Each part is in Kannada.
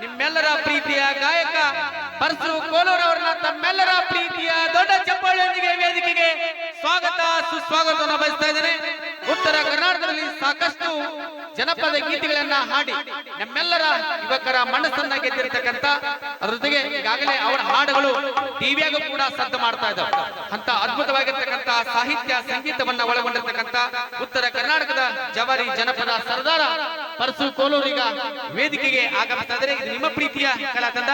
ನಿಮ್ಮೆಲ್ಲರ ಪ್ರೀತಿಯ ಗಾಯಕ ಪರಸು ಕೋಲೂರವ್ರನ್ನ ತಮ್ಮೆಲ್ಲರ ಪ್ರೀತಿಯ ದೊಡ್ಡ ಚಪ್ಪಾಳೆಯೊಂದಿಗೆ ವೇದಿಕೆಗೆ ಸ್ವಾಗತ, ಸುಸ್ವಾಗತವನ್ನು ಬಯಸ್ತಾ ಇದ್ದೇನೆ. ಉತ್ತರ ಕರ್ನಾಟಕದಲ್ಲಿ ಸಾಕಷ್ಟು ಜನಪದ ಗೀತೆಗಳನ್ನ ಹಾಡಿ ನಮ್ಮೆಲ್ಲರ ಯುವಕರ ಮನಸ್ಸನ್ನ ಗೆದ್ದಿರತಕ್ಕಂತ ಅದ್ರ ಈಗಾಗಲೇ ಅವರ ಹಾಡುಗಳು ಟಿವಿಯಾಗೂ ಕೂಡ ಸದ್ದು ಮಾಡ್ತಾ ಇದ್ದಾವೆ. ಅಂತ ಅದ್ಭುತವಾಗಿರ್ತಕ್ಕಂಥ ಸಾಹಿತ್ಯ ಸಂಗೀತವನ್ನ ಒಳಗೊಂಡಿರ್ತಕ್ಕಂಥ ಉತ್ತರ ಕರ್ನಾಟಕದ ಜವಾರಿ ಜನಪದ ಸರ್ದಾರ ಪರಸು ಕೋಲೂರಿಗ ವೇದಿಕೆಗೆ ಆಗಮಿಸ್ತಾ ಇದ್ದಾರೆ. ಇದು ನಿಮ್ಮ ಪ್ರೀತಿಯ ಕಲಾ ತಂಡ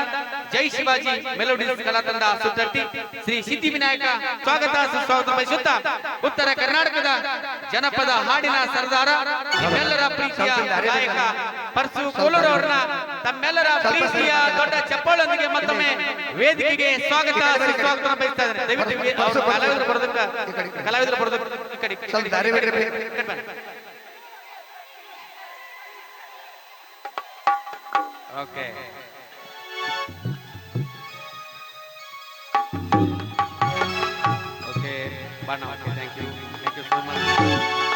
ಜೈ ಶಿವಾಜಿ ಮೆಲೋಡಿಸ್ ಕಲಾ ತಂಡ ಶ್ರೀ ಶ್ರೀ ಸಿದ್ಧಿವಿನಾಯಕ ಸ್ವಾಗತ. ಸುಸ್ವಾಗತ ಬಯಸುತ್ತಾ ಉತ್ತರ ಕರ್ನಾಟಕದ ಜನಪದ ಹಾಡಿನ ಸರ್ದಾರ. ಎಲ್ಲರ ಪ್ರೀತಿಯ ಗಾಯಕ ಪರಸು ಕೋಲೂರು ತಮ್ಮೆಲ್ಲರ ಪ್ರೀತಿಯ ದೊಡ್ಡ ಚಪ್ಪಾಳೊಂದಿಗೆ ಮತ್ತೊಮ್ಮೆ ವೇದಿಕೆಗೆ ಸ್ವಾಗತ ಸುಸ್ವಾಗತ ಬಯಸ್ತಾ ಇದ್ದಾರೆ ದಯವಿಟ್ಟು ವೇ- ಅವ್ರು ಕಲಾವಿದರು ಬರೋದಕ್ಕ ಕಲಾವಿದರು ಬರೋದಕ್ಕ ಈ ಕಡೆ, ಈ ಕಡೆ, ಸ್ವಲ್ಪ ದಾರಿ ಬಿಡ್ರಿ. ಈ ಕಡೆ ಬನ್ನಿ. ಓಕೆ. ಓಕೆ. ಬಣ್ಣ okay. Thank you thank you so much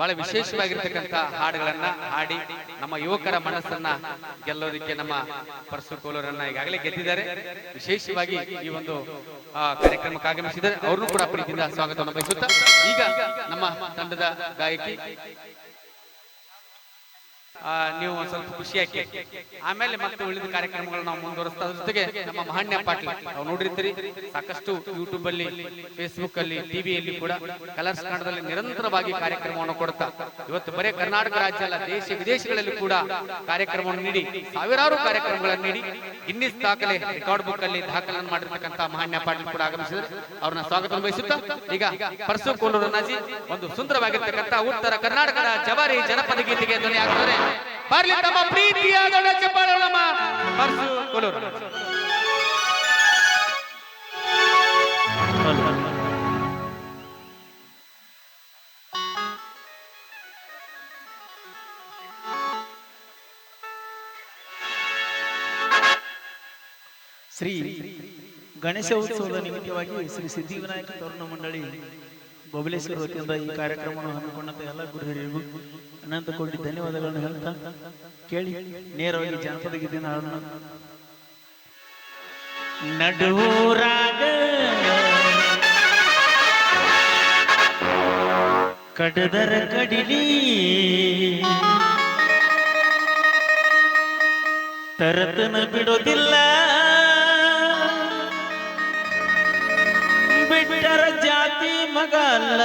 ಬಹಳ ವಿಶೇಷವಾಗಿರ್ತಕ್ಕಂಥ ಹಾಡುಗಳನ್ನ ಹಾಡಿ ನಮ್ಮ ಯುವಕರ ಮನಸ್ಸನ್ನ ಗೆಲ್ಲೋದಿಕ್ಕೆ ನಮ್ಮ ಪರಸು ಕೋಲೂರನ್ನ ಈಗಾಗಲೇ ಗೆದ್ದಿದ್ದಾರೆ. ವಿಶೇಷವಾಗಿ ಈ ಒಂದು ಕಾರ್ಯಕ್ರಮಕ್ಕೆ ಆಗಮಿಸಿದ್ದಾರೆ. ಅವ್ರನ್ನೂ ಕೂಡ ಪ್ರೀತಿಯಿಂದ ಸ್ವಾಗತವನ್ನು ಬಯಸುತ್ತಾ, ಈಗ ನಮ್ಮ ತಂಡದ ಗಾಯಕಿ ನೀವು ಒಂದ್ ಸ್ವಲ್ಪ ಖುಷಿಯಾಗಿ ಆಮೇಲೆ ಮತ್ತೆ ಉಳಿದ ಕಾರ್ಯಕ್ರಮಗಳು ನಾವು ಮುಂದುವರಿಸ್ತಾ ಜೊತೆಗೆ ನಮ್ಮ ಮಹಾನ್ಯ ಪಾಟೀಲ್, ನಾವು ನೋಡಿರ್ತೀರಿ, ಸಾಕಷ್ಟು ಯೂಟ್ಯೂಬ್ ಅಲ್ಲಿ ಫೇಸ್ಬುಕ್ ಅಲ್ಲಿ ಟಿವಿಯಲ್ಲಿ ಕೂಡ ಕಲರ್ಸ್ ಕನ್ನಡದಲ್ಲಿ ನಿರಂತರವಾಗಿ ಕಾರ್ಯಕ್ರಮವನ್ನು ಕೊಡ್ತಾ. ಇವತ್ತು ಬರೀ ಕರ್ನಾಟಕ ರಾಜ್ಯ ಅಲ್ಲ, ದೇಶ ವಿದೇಶಗಳಲ್ಲಿ ಕೂಡ ಕಾರ್ಯಕ್ರಮವನ್ನು ನೀಡಿ, ಸಾವಿರಾರು ಕಾರ್ಯಕ್ರಮಗಳನ್ನು ನೀಡಿ ಇನ್ನಿಸ್ ದಾಖಲೆ ರೆಕಾರ್ಡ್ ಬುಕ್ ಅಲ್ಲಿ ದಾಖಲನ್ನು ಮಾಡಿರ್ತಕ್ಕಂಥ ಮಹಾನ್ಯ ಪಾಟೀಲ್ ಕೂಡ ಆಗಮಿಸಿದ್ರು ಅವ್ರನ್ನ ಸ್ವಾಗತ ಬಯಸುತ್ತಾ ಈಗ ಪರಸು ಕೋಲೂರು ನಾಜಿ ಒಂದು ಸುಂದರವಾಗಿರ್ತಕ್ಕಂಥ ಉತ್ತರ ಕರ್ನಾಟಕದ ಜವಾರಿ ಜನಪದ ಗೀತೆಗೆ ಧ್ವನಿ ಬರ್ಲಿ ತಮ್ಮ ಪ್ರೀತಿಯ ದೊಡ್ಡ ಚಪ್ಪಾಳೆ ನಮ್ಮ ಪರಸು ಶ್ರೀ ಗಣೇಶ ಉತ್ಸವದ ನಿಮಿತ್ತವಾಗಿ ಶ್ರೀ ಸಿದ್ಧಿವಿನಾಯಕ ತರುಣ ಮಂಡಳಿ ಬಬಲೇಶ್ವರ ವತಿಯಿಂದ ಈ ಕಾರ್ಯಕ್ರಮವನ್ನು ಹಮ್ಮಿಕೊಂಡಂತ ಎಲ್ಲ ಗುರು ಹಿರಿಯರಿಗೂ ಅನಂತ ಕೋಟಿ ಧನ್ಯವಾದಗಳನ್ನು ಹೇಳ್ತಾ ಕೇಳಿ ನೇರವಾಗಿ ಜನಪದ ಗೀತೆ ನಡುರಾಗ ಕಡದರ ಕಡಿಲಿ ತರತನ ಬಿಡೋದಿಲ್ಲ. ಮಗ ಅಲ್ಲ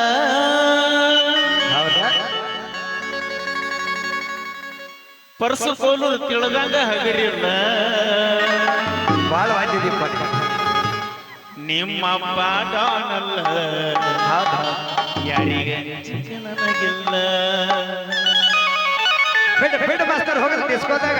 ಹೌದಾ? ಪರ್ಸು ಕೋಲು ತಿಳ್ದಂಗ ಹಗರಿಲ್ಲ ಬಾಳ ವಾದ್ಯದೀಪ ನಿಮ್ಮ ಪಾಡನಲ್ಲ ಯಾರಿಗೆ ನನಗಿಲ್ಲ. ಬಿಡ ಬಿಡ ಮಾಸ್ತರ್ ಹೋಗಲ್ಲ ಡಿಸ್ಕೋದಾಗ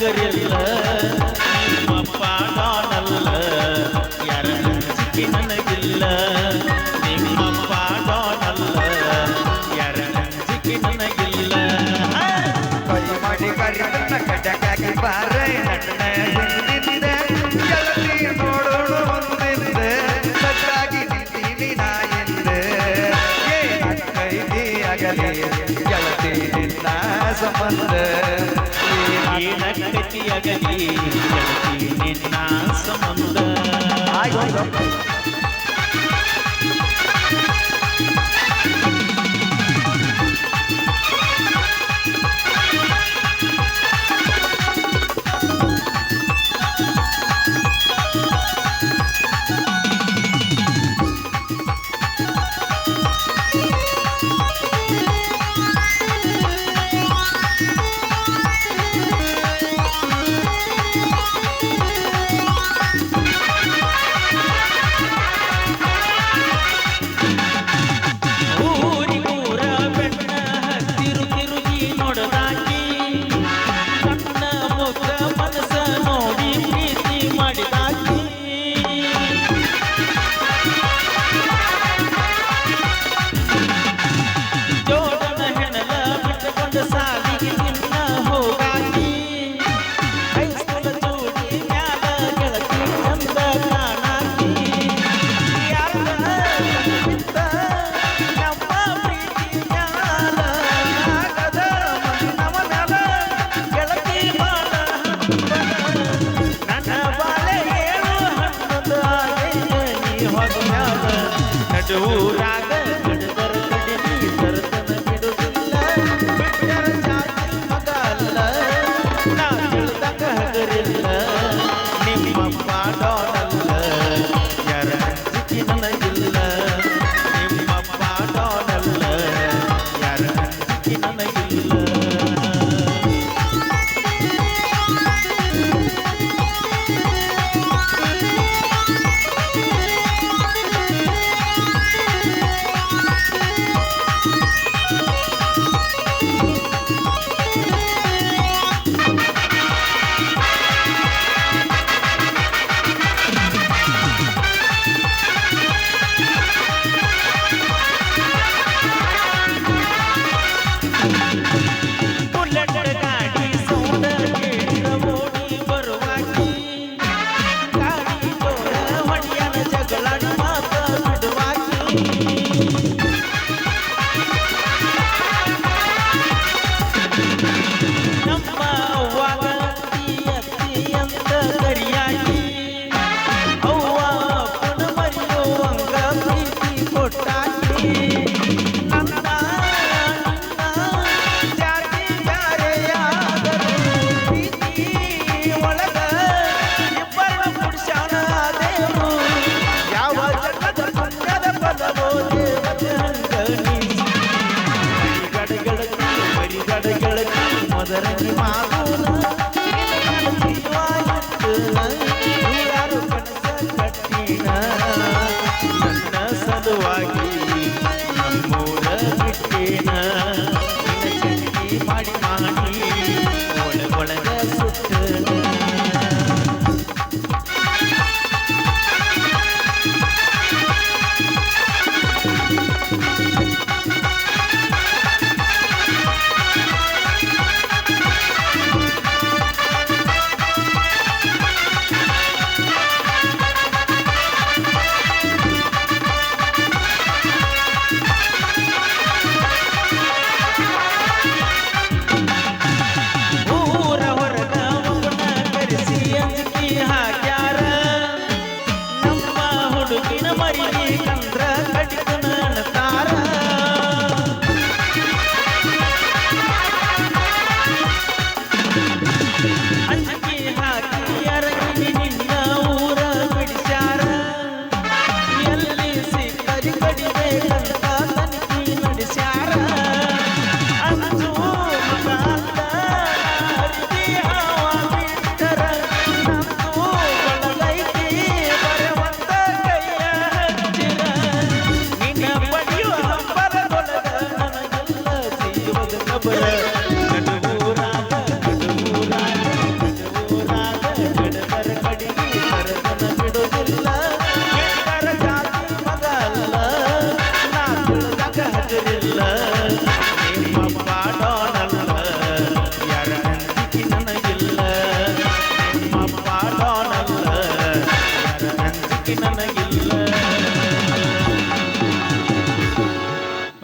ತಿಳ್ದಂಗ ನಿಮ್ಮಪ್ಪ ನಾನಲ್ಲ ಯಾರ ಅಂಜಿಕೆ ನನಗಿಲ್ಲ. ನಿಮ್ಮ ನಾನಲ್ಲ ಯಾರ ಅಂಜಿಕೆ ನನಗಿಲ್ಲ. ಕೈ ಮಾಡಿ ಕರಿಯನ್ನ ಕಡ್ಡಕ್ಕಾಗಿ ಬಾರ. ನಟನ ಏನಕ್ಕತಿಯಾಗಲಿ ಗೆಳತಿ ನಿನ್ನ ಸಂಬಂಧ ಹೊತ್ಯಾಗ ನಡುವುರಾಗ ಸದುವಾಗಿ ಸಲುವಾಗಿ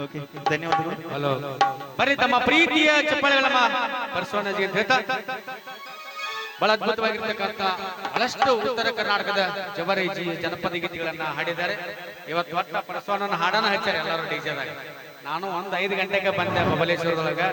ಓಕೆ. ಧನ್ಯವಾದಗಳು. ಬರೀ ತಮ್ಮ ಪ್ರೀತಿಯ ಚಪ್ಪಾಳೆಗಳಮ್ಮ ಪರ್ಸೋನಜ್ಗೆ ಅಂತ ಬಹಳ ಅದ್ಭುತವಾಗಿರ್ತಕ್ಕಂಥ, ಬಹಳಷ್ಟು ಉತ್ತರ ಕರ್ನಾಟಕದ ಜವರೈಜಿ ಜನಪದ ಗೀತೆಗಳನ್ನ ಹಾಡಿದ್ದಾರೆ. ಇವತ್ತು ಒಟ್ಟ ಪರಸವನ ಹಾಡನ ಹಚ್ಚಾರೆ ಎಲ್ಲರೂ ಡಿಜೆದಾಗ ನಾನು ಒಂದು ಐದು ಗಂಟೆಗೆ ಬಂದೆ ಬಬಲೇಶ್ವರದೊಳಗೆ